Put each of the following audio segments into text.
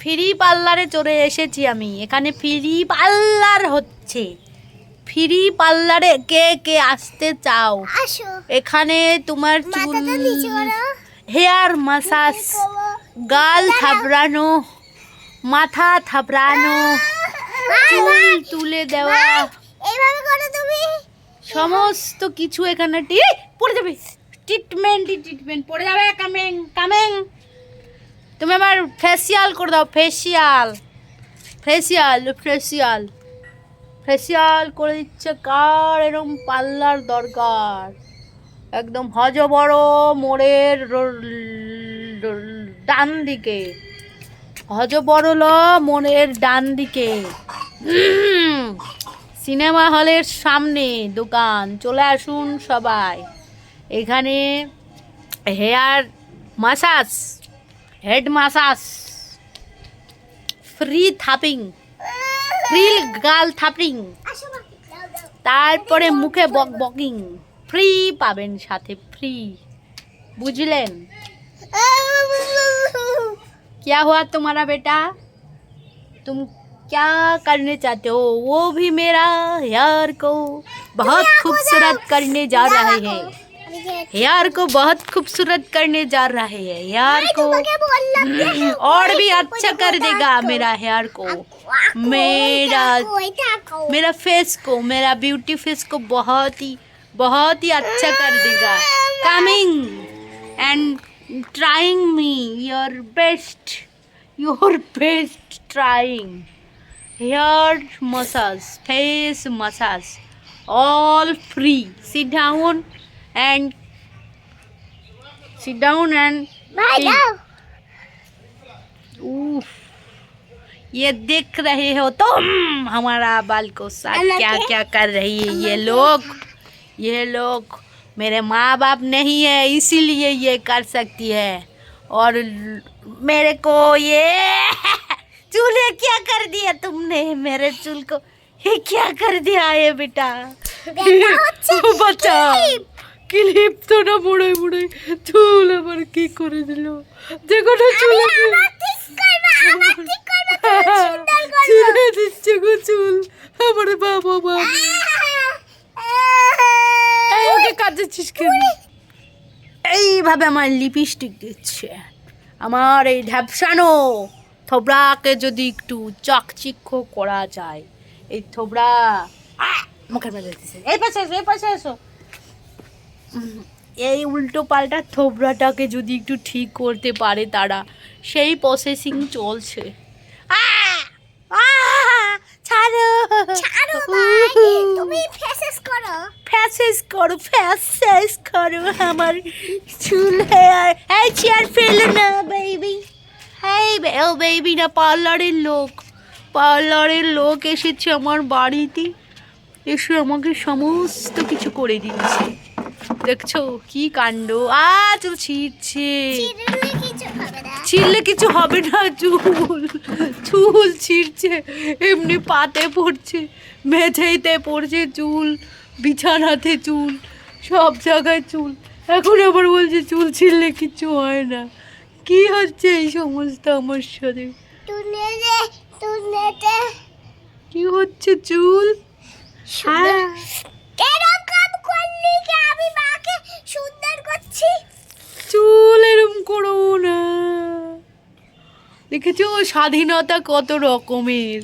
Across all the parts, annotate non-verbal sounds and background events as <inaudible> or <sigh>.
Free পার্লারে চলে এসেছি আমি। এখানে ফ্রি পার্লার হচ্ছে। ফ্রি পার্লারে কে কে আসতে চাও? এখানে তোমার চুল হেয়ার মাসাজ গাল থাবড়ানো মাথা থাবড়ানো চুল তুলে দেওয়া। সমস্ত কিছু এখানে টি পড়ে যাবে। ট্রিটমেন্ট ট্রিটমেন্ট পড়ে যাবে। কামেং কামেং তুমি আমার ফেসিয়াল করে দাও ফেসিয়াল ফেসিয়াল ফেসিয়াল ফেসিয়াল করে দিচ্ছে কার? এরম পাল্লার দরকার। একদম হজ বড় মোড়ের ডান দিকে। হজ বড় ল মোড়ের ডান দিকে। সিনেমা হলের সামনে দোকান, চলে আসুন সবাই। এখানে hair massage head massage free থাপিং free গাল থাপিং আসো মা দাও দাও তারপরে মুখে বক বকিং ফ্রি পাবেন সাথে ফ্রি বুঝলেন क्या हुआ तुम्हारा बेटा तुम क्या करने चाहते हो वो भी मेरा हेयर को बहुत खूबसूरत करने जा रहे हैं यार को बहुत खूबसूरत करने जा रहे है <laughs> अच्छा यार को। और भी अच्छा कर देगा मेरा हेयर को। मेरा मेरा फेस को मेरा ब्यूटी फेस को बहुत ही बहुत ही अच्छा कर देगा। Coming and trying me your best your best trying hair massage face massage all free see down and sit down and Oof. ये देख रहे हो तुम हमारा बाल को साथ क्या क्या कर रही है ये लोग ये लोग मेरे माँ बाप नहीं है इसीलिए ये कर सकती है। और मेरे को ये <laughs> चूल्हे क्या कर दिया तुमने? मेरे चूल को <laughs> ये क्या कर दिया ये बेटा? बताओ <laughs> ক্লিপ তো না মোড়াই মোড়াই চুল আবার কি করে দিল? যে কোনো চুল ছিঁড়ে দিচ্ছে গো চুল। আমার বাবা বাবা ওকে কাঁদছিস কেন? এইভাবে আমার লিপস্টিক দিচ্ছে। আমার এই ঢ্যাপসানো থোবড়াকে যদি একটু চকচিক্ষ করা যায় এই থোবড়া! মুখের মধ্যে দিচ্ছে এই পাশে এসো এই পাশে এসো। উম, এই উল্টো পাল্টা থোবড়াটাকে যদি একটু ঠিক করতে পারে তারা সেই প্রসেসিং চলছে! ছাড়ো। ছাড়ো ভাই তুমি ফেসেস করো। আমার চুল হেয়ার এই চেয়ার ফেলো না বেবি ও বেবি না পার্লারের লোক। পার্লারের লোক এসেছে আমার বাড়িতে। এসে আমাকে সমস্ত কিছু করে দিচ্ছে দেখছ? কি কাণ্ড? আ চুল ছিঁড়ছে। চিরুনি কিছু হবে না। ছিঁড়লে কিছু হবে না চুল। চুল ছিঁড়ছে এমনি পাতে পড়ছে মেঝেতে পড়ছে চুল বিছানাতে চুল সব জায়গায় চুল। এখন আবার বলছে চুল ছিঁড়লে কিছু হয় না। কি হচ্ছে এই সমস্ত আমার সাথে? কি হচ্ছে চুল? হ্যাঁ। সুন্দর করছি। চুল এরম করো না। দেখেছ স্বাধীনতা কত রকমের।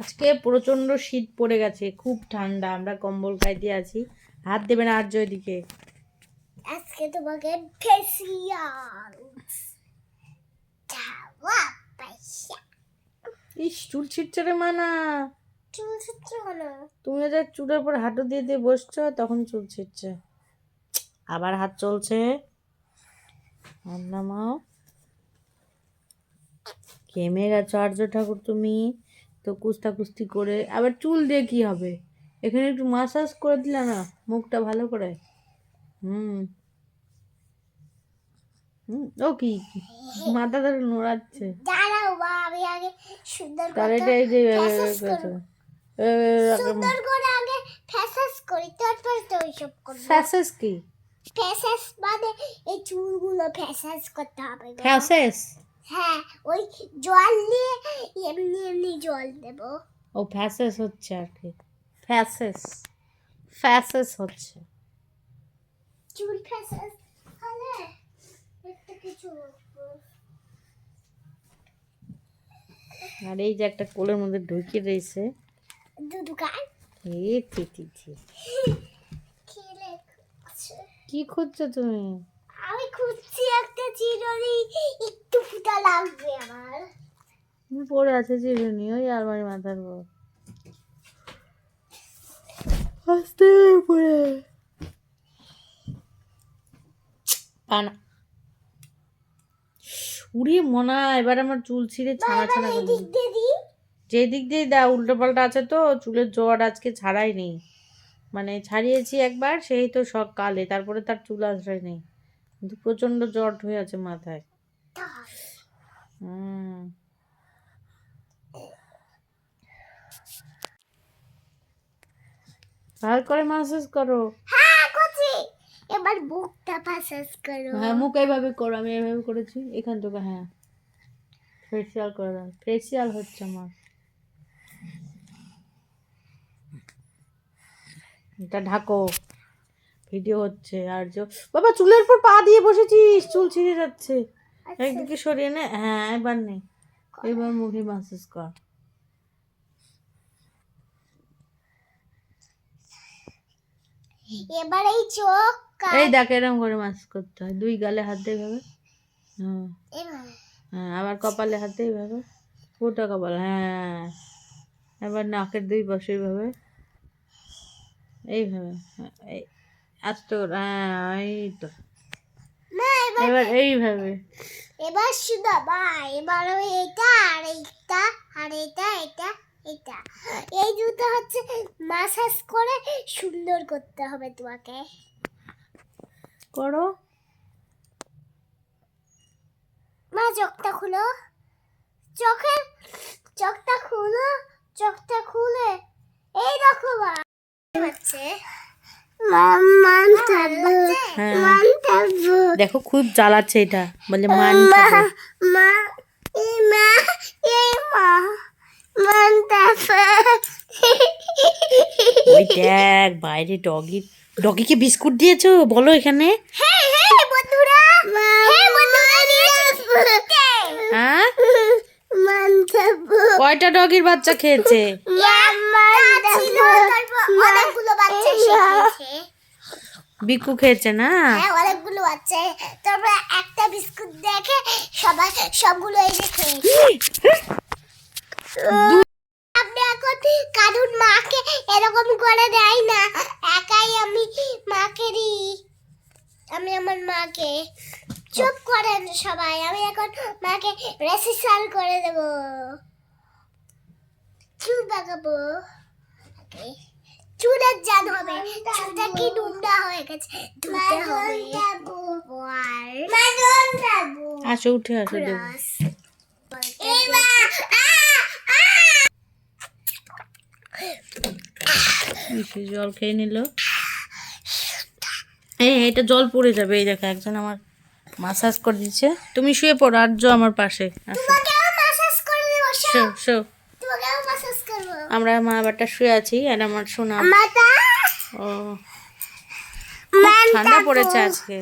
আজকে প্রচণ্ড শীত পড়ে গেছে খুব ঠান্ডা আমরা কম্বল গাইতে আছি। হাত দেবে দেবেন আর্য দিকে আজকে তোমাকে ফেসিয়াল ইস চুল ছিটছে রে মানা। চুল সূত্র হলো তুমি ওদের চুলের উপর হাঁটু দিয়ে দিয়ে বসছো তখন চুল ছিটছে। আবার হাত চলছে। নামাও। কেমে গেছো আর্য ঠাকুর তুমি। তো কুস্তা কুস্তি করে। আবার চুল দিয়ে কি হবে? এখানে একটু মাসাজ করে দিলে না মুখটা ভালো করে? হুম। হুম ও কি? মাথা ধরে নোড়াচ্ছে তাহলে এটা এই যে। সুন্দর করে আগে ফেসাস করি তারপর তো ওইসব করব। ফ্যাসেস কি? ফেসাস মানে এই চুলগুলো ফেসাস করতে হবে। ফ্যাসেস? হ্যাঁ ওই জল নিয়ে এমনি এমনি জল দেব। ও ফ্যাসেস হচ্ছে আর কি। ফ্যাসেস ফ্যাসেস হচ্ছে। চুল ফেসাস হলে একটা কিছু আর এই যে একটা কোলের মধ্যে ঢুকিয়ে রয়েছে দুধু গান এ ছি ছি ছি কি খুঁজছো তুমি? আমি খুঁজছি একটা চিরনি একটু ফুটা লাগবে আমার। পড়ে আছে চিরুনি ওই আলমারি মাথার উপর। আস্তে পড়ে পানা। উড়িয়ে মনা এবার আমার চুল ছিঁড়ে ছানা ছানা করে দিক দিয়ে যে দিক দিয়ে দা উল্টো পাল্টা আছে তো চুলের জট আজকে ছাড়াই নেই মানে ছাড়িয়েছি একবার সেই তো সকালে তারপরে তার চুল আশ্রয় নেই। কিন্তু প্রচণ্ড জট হয়ে আছে মাথায়। হুম। ভালো করে মাসাজ করো। হ্যাঁ করছি। এবার বুকটা পাসাস করো। হ্যাঁ মুখ এইভাবে করো আমি এইভাবে করেছি। এখান থেকে হ্যাঁ। ফেসিয়াল করে। দাও ফেসিয়াল হচ্ছে আমার। এটা ঢাকো। ভিডিও হচ্ছে আর যে বাবা চুলের উপর পা দিয়ে বসেছিস চুল ছিঁড়ে যাচ্ছে। একদিকে সরিয়ে নে হ্যাঁ এবার নেই এবার মুখে মাসাজ কর। এবার এই চোখ এই দেখ এরকম করে মাসাজ করতে হয়। দুই গালে হাত দিয়ে ভাবে। হ্যাঁ হ্যাঁ আবার কপালে হাত দিয়ে এইভাবে পুরোটা কপাল হ্যাঁ। এবার নাকের দুই পাশে এইভাবে এইভাবে হ্যাঁ, এই আস্তে করে এই তো এবার এইভাবে। এবার শুধু বা এবার এটা আর এইটা আর এটা এটা এটা। এই দুটো হচ্ছে মাসাজ করে সুন্দর করতে হবে তোমাকে। করো। মা চোখটা খুলো। চোখের চোখটা খুলো চোখটা খুলে। এই দেখো মা। দেখো খুব জ্বালাচ্ছে এটা। বলে মান মা এই মা এই ওই দেখ বাইরে ডগি ডগিকে বিস্কুট দিয়েছ? বলো এখানে। হ্যাঁ হ্যাঁ হ্যাঁ হ্যাঁ? কয়টা ডগির বাচ্চা খেয়েছে? অনেকগুলো বাচ্চা খেয়েছে। বিকু খেয়েছে না? হ্যাঁ অনেকগুলো বাচ্চা। তারপরে একটা বিস্কুট দেখে সবাই সবগুলো এসে খেয়েছে। আপনি এখন কারণ মাকে এরকম করে দেয় না। একাই আমি মাকে দিই আমি আমার মাকে। চুপ করেন সবাই। আমি এখন মাকে রেসিসাল করে দেব। চুল বাগাবো. চুলের জান হবে। চুলটা কি হয়ে গেছে? ধুতে হবে। আসো উঠে আসো দেবো। জল খেয়ে নিল। এই এটা জল পড়ে যাবে। এই দেখো একজন আমার মাসাজ করে দিচ্ছে। তুমি শুয়ে পড়ো আর জো আমার পাশে। আসো। তোমাকেও ম্যাসাজ করে দেবো শো। শো। আমরা মা বাবাটা শুয়ে আছি আর আমার শোনা ও ঠান্ডা পড়েছে আজকে।